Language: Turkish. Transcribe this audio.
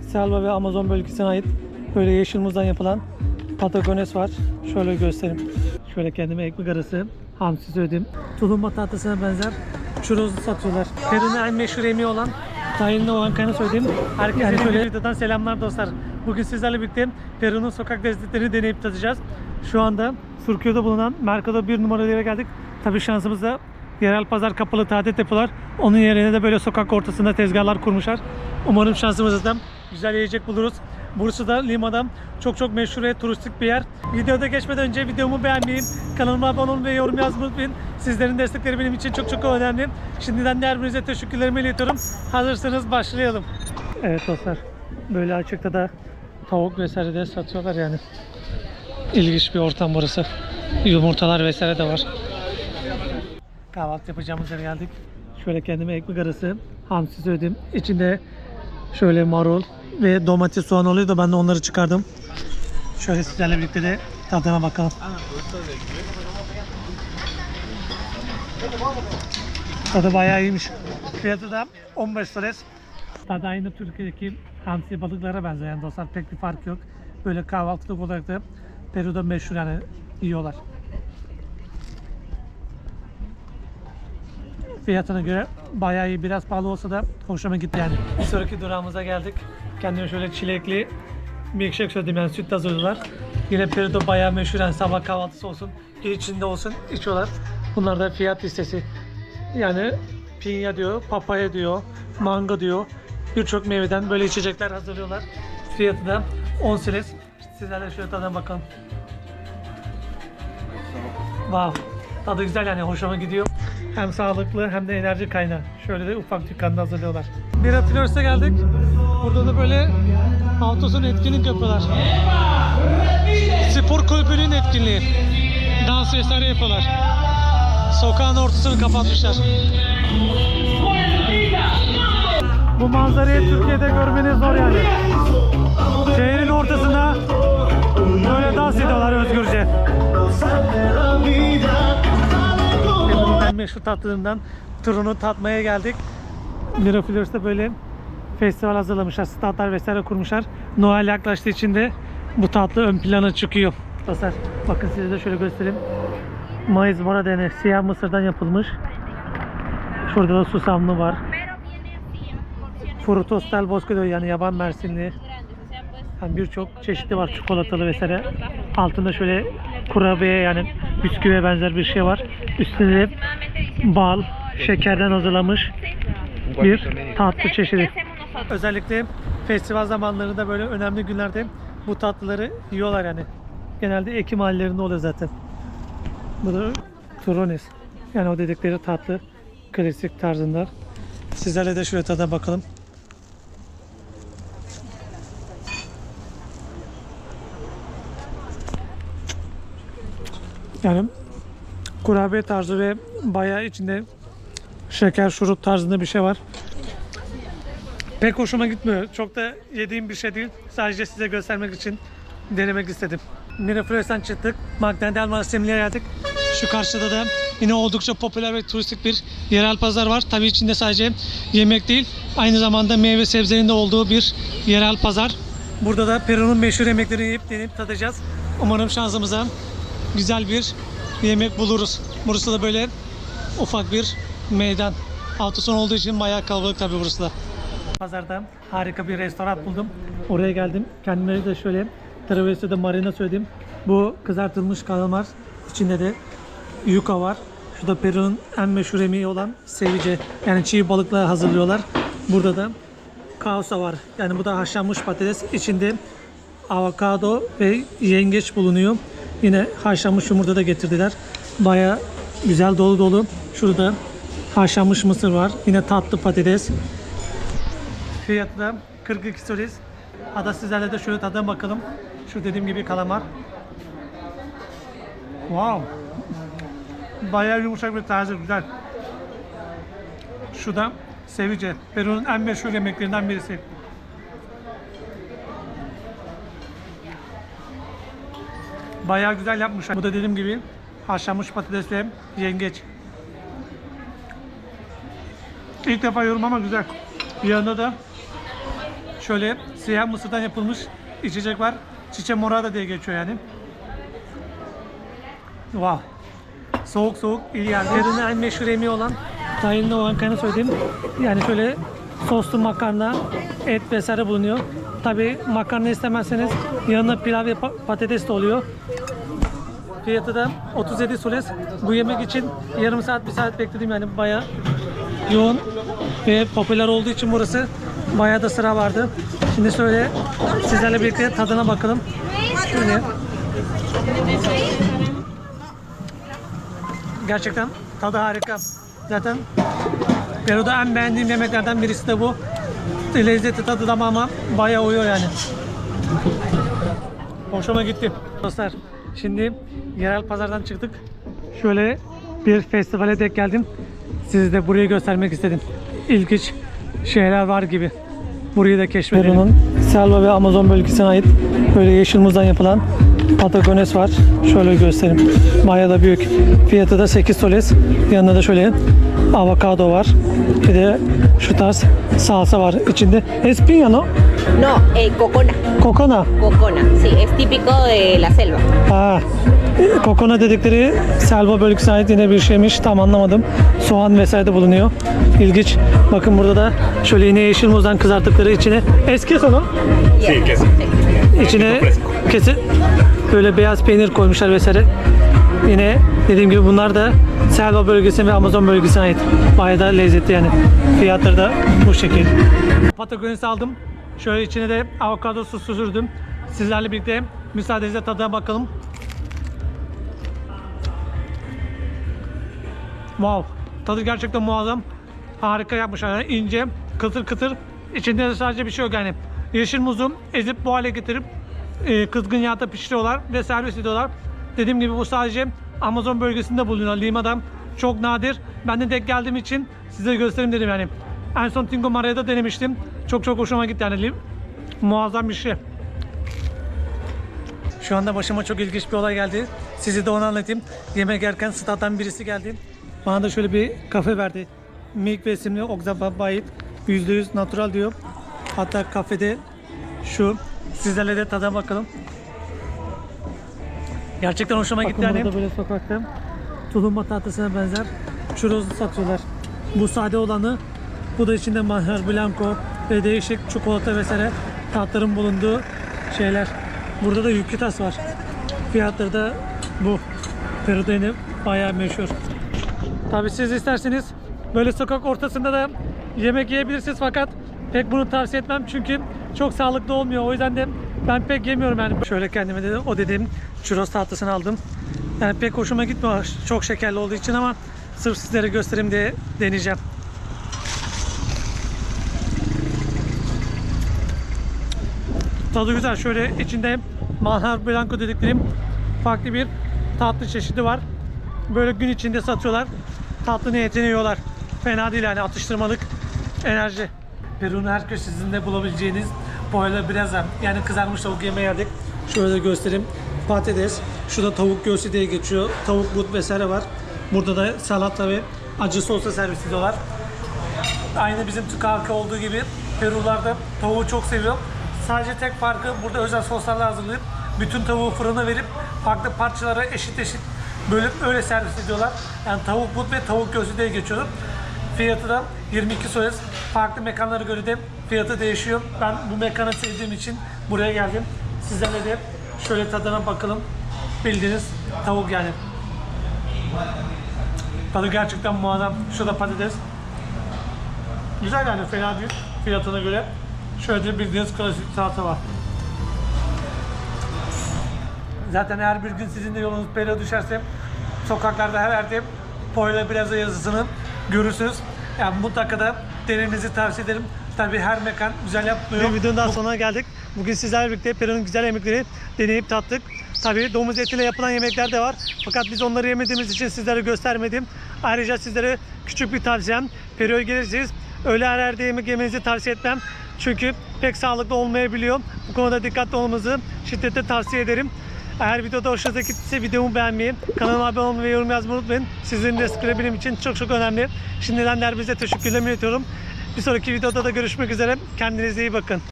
Selva ve Amazon bölgesine ait böyle yeşil muzdan yapılan patagones var. Şöyle göstereyim. Şöyle kendime ekmek arası hamsi söyledim. Tulumba tatlısına benzer churros satıyorlar. Peru'nun en meşhur yemeği olan tahinli olan kaynağı söyleyeyim. Herkese yani şöyle videodan selamlar dostlar. Bugün sizlerle birlikte Peru'nun sokak lezzetlerini deneyip tadacağız. Şu anda Surkyo'da bulunan Mercado 1 numaralı yere geldik. Tabii şansımızda yerel pazar kapalı tatil yapıyorlar. Onun yerine de böyle sokak ortasında tezgahlar kurmuşlar. Umarım şansımızda güzel yiyecek buluruz. Burası da Lima'da çok çok meşhur ve turistik bir yer. Videoda geçmeden önce videomu beğenmeyi, kanalıma abone olmayı ve yorum yazmayı unutmayın. Sizlerin destekleri benim için çok çok önemli. Şimdiden de birinize teşekkürlerimi iletiyorum. Hazırsanız başlayalım. Evet dostlar, böyle açıkta da tavuk vesaire de satıyorlar yani. İlginç bir ortam burası. Yumurtalar vesaire de var. Kahvaltı yapacağımız yere geldik. Şöyle kendime ekmek arası hamsi söyledim. İçinde şöyle marul ve domates soğan oluyor da ben de onları çıkardım. Şöyle sizlerle birlikte de tadına bakalım. Tadı bayağı iyiymiş. Fiyatı da 15 lira. Tadı aynı Türkiye'deki hamsi balıklara benziyor yani dostlar pek bir fark yok. Böyle kahvaltılık olarak da Peru'da meşhur yani yiyorlar. Fiyatına göre bayağı iyi. Biraz pahalı olsa da hoşuma gitti yani. Bir sonraki durağımıza geldik. Kendime şöyle çilekli milkshake söyledim yani süt hazırlıyorlar. Yine Peru'da bayağı meşhur yani sabah kahvaltısı olsun, içinde olsun içiyorlar. Bunlar da fiyat listesi. Yani pinya diyor, papaya diyor, mango diyor. Birçok meyveden böyle içecekler hazırlıyorlar. Fiyatı da 10 siles. Sizlerle şöyle tadına bakalım. Wow. Tadı güzel yani hoşuma gidiyor. Hem sağlıklı hem de enerji kaynağı. Şöyle de ufak dükkanda hazırlıyorlar. Bira Flores'e geldik. Burada da böyle sonu etkinlik yapıyorlar. Spor kulübünün etkinliği. Dans vesaire yapıyorlar. Sokağın ortasını kapatmışlar. Bu manzarayı Türkiye'de görmeniz zor yani. Şehrin ortasında böyle dans ediyorlar özgürce. Meşhur tatlılığından turunu tatmaya geldik. Miraflores'te böyle festival hazırlamışlar. Statlar vesaire kurmuşlar. Noel yaklaştığı için de bu tatlı ön plana çıkıyor. Dostlar bakın size de şöyle göstereyim. Mayıs mora dene siyah mısırdan yapılmış. Şurada da susamlı var. Frutos del Bosque diyor yani yaban mersinli. Yani birçok çeşidi var çikolatalı vesaire. Altında şöyle kurabiye yani bisküviye benzer bir şey var. Üstünde bal, şekerden hazırlanmış bir tatlı ¿Qué çeşidi. Özellikle festival zamanlarında böyle önemli günlerde bu tatlıları yiyorlar yani. Genelde Ekim aylarında oluyor zaten. Bu da turones. Yani o dedikleri tatlı klasik tarzında. Sizlerle de şöyle tadına bakalım. Yani kurabiye tarzı ve bayağı içinde şeker şurup tarzında bir şey var. Pek hoşuma gitmiyor. Çok da yediğim bir şey değil. Sadece size göstermek için denemek istedim. Miraflorес'ten çıktık. Magdalena del Mar Semli'ye geldik. Şu karşıda da yine oldukça popüler ve turistik bir yerel pazar var. Tabii içinde sadece yemek değil, aynı zamanda meyve sebzelerinin de olduğu bir yerel pazar. Burada da Peru'nun meşhur yemeklerini yiyip deneyip tadacağız. Umarım şansımıza güzel bir yemek buluruz. Burası da böyle ufak bir meydan. Hafta sonu olduğu için bayağı kalabalık tabii burası da. Pazarda harika bir restoran buldum. Oraya geldim. Kendime de şöyle traveside marina söyledim. Bu kızartılmış kalamar. İçinde de yuka var. Şu da Peru'nun en meşhur yemeği olan sevice. Yani çiğ balıkla hazırlıyorlar. Burada da kausa var. Yani bu da haşlanmış patates. İçinde avokado ve yengeç bulunuyor. Yine haşlanmış yumurta da getirdiler. Baya güzel dolu dolu. Şurada haşlanmış mısır var. Yine tatlı patates. Fiyatı da 42 solis. Hadi sizlerle de şöyle tadına bakalım. Şu dediğim gibi kalamar. Wow. Bayağı yumuşak bir tarzı güzel. Şu da sevice. Peru'nun en meşhur yemeklerinden birisi. Bayağı güzel yapmışlar. Bu da dediğim gibi haşlanmış patatesle yengeç. İlk defa yiyorum ama güzel. Bir yanında da Şöyle siyah mısırdan yapılmış içecek var. Çiçe morada diye geçiyor yani. Wow. Soğuk soğuk iyi geldi. Peru'nun en meşhur yemeği olan tahinli olan kanı söyleyeyim. Yani şöyle soslu makarna, et vesaire bulunuyor. Tabi makarna istemezseniz yanına pilav ve pa- patates de oluyor. Fiyatı da 37 soles. Bu yemek için yarım saat bir saat bekledim yani baya yoğun ve popüler olduğu için burası bayağı da sıra vardı. Şimdi şöyle sizlerle birlikte tadına bakalım. Şöyle. Gerçekten tadı harika. Zaten Peru'da en beğendiğim yemeklerden birisi de bu. Lezzeti tadı damağıma bayağı uyuyor yani. Hoşuma gitti. Dostlar şimdi yerel pazardan çıktık. Şöyle bir festivale denk geldim. Size de burayı göstermek istedim. İlginç şeyler var gibi. Burayı da keşfedelim. Peru'nun Selva ve Amazon bölgesine ait böyle yeşil muzdan yapılan Patagones var. Şöyle göstereyim. Bayağı da büyük. Fiyatı da 8 soles. Yanında da şöyle avokado var. Bir de şu tarz salsa var. İçinde espina no? No, eh, cocona. Kokona. Cocona, sí, es típico de la selva. Ha, kokona dedikleri selva bölgesine ait yine bir şeymiş. Tam anlamadım. Soğan vesaire de bulunuyor. İlginç. Bakın burada da şöyle yine yeşil muzdan kızarttıkları içine eski sonu Sí, queso. içine kesi böyle beyaz peynir koymuşlar vesaire. Yine dediğim gibi bunlar da Selva bölgesine ve Amazon bölgesine ait. Bayağı da lezzetli yani. Fiyatları da bu şekil. Patagones aldım. Şöyle içine de avokado sosu sürdüm. Sizlerle birlikte müsaadenizle tadına bakalım. Wow. Tadı gerçekten muazzam. Harika yapmışlar. Yani ince, kıtır kıtır. İçinde de sadece bir şey yok yani. Yeşil muzu ezip bu hale getirip e, kızgın yağda pişiriyorlar ve servis ediyorlar. Dediğim gibi bu sadece Amazon bölgesinde bulunuyor. Lima'da çok nadir. Ben de denk geldiğim için size göstereyim dedim yani. En son Tingo Mara'da denemiştim. Çok çok hoşuma gitti yani. Muazzam bir şey. Şu anda başıma çok ilginç bir olay geldi. Sizi de onu anlatayım. Yemek yerken stat'tan birisi geldi. Bana da şöyle bir kafe verdi. Milk ve isimli Okzabayit. %100 natural diyor. Hatta kafede şu. Sizlerle de tadına bakalım. Gerçekten hoşuma gitti yani. Burada böyle sokakta tulumba tatlısına benzer churros satıyorlar. Bu sade olanı, bu da içinde manjar blanco ve değişik çikolata vesaire tatların bulunduğu şeyler. Burada da yüklü tas var. Fiyatları da bu. Peru'da yine bayağı meşhur. Tabii siz isterseniz böyle sokak ortasında da yemek yiyebilirsiniz fakat pek bunu tavsiye etmem çünkü çok sağlıklı olmuyor. O yüzden de ben pek yemiyorum yani. Şöyle kendime de o dediğim churros tatlısını aldım. Yani pek hoşuma gitmiyor çok şekerli olduğu için ama sırf sizlere göstereyim diye deneyeceğim. Tadı güzel. Şöyle içinde manjar blanco dediklerim farklı bir tatlı çeşidi var. Böyle gün içinde satıyorlar. Tatlı niyetine yiyorlar. Fena değil yani atıştırmalık enerji. Peru'nun her köşesinde bulabileceğiniz boyla braza yani kızarmış tavuk yemeği yedik. Şöyle göstereyim. Patates, şurada tavuk göğsü diye geçiyor. Tavuk but vesaire var. Burada da salata ve acı sosla servis ediyorlar. Aynı bizim Türk halkı olduğu gibi Peruliler de tavuğu çok seviyor. Sadece tek farkı burada özel soslarla hazırlayıp bütün tavuğu fırına verip farklı parçalara eşit eşit bölüp öyle servis ediyorlar. Yani tavuk but ve tavuk göğsü diye geçiyor. Fiyatı da 22 soles. Farklı mekanlara göre de fiyatı değişiyor. Ben bu mekanı sevdiğim için buraya geldim. Sizlerle de şöyle tadına bakalım. Bildiğiniz tavuk yani. Tadı gerçekten muazzam. Şurada patates. Güzel yani fena değil fiyatına göre. Şöyle de bildiğiniz klasik salata var. Zaten eğer bir gün sizin de yolunuz Peru'ya düşerse sokaklarda her yerde Poyla Plaza yazısını görürsünüz. Yani mutlaka da denemenizi tavsiye ederim. Tabii her mekan güzel yapmıyor. Bir videonun daha sonuna geldik. Bugün sizlerle birlikte Peru'nun güzel yemekleri deneyip tattık. Tabii domuz etiyle yapılan yemekler de var. Fakat biz onları yemediğimiz için sizlere göstermedim. Ayrıca sizlere küçük bir tavsiyem. Peru'ya gelirseniz öğle her yerde yemek yemenizi tavsiye etmem. Çünkü pek sağlıklı olmayabiliyor. Bu konuda dikkatli olmanızı şiddetle tavsiye ederim. Eğer videoda hoşunuza gittiyse videomu beğenmeyi, kanalıma abone olmayı ve yorum yazmayı unutmayın. Sizlerin destekleri benim için çok çok önemli. Şimdiden derbize teşekkürlerimi iletiyorum. Bir sonraki videoda da görüşmek üzere. Kendinize iyi bakın.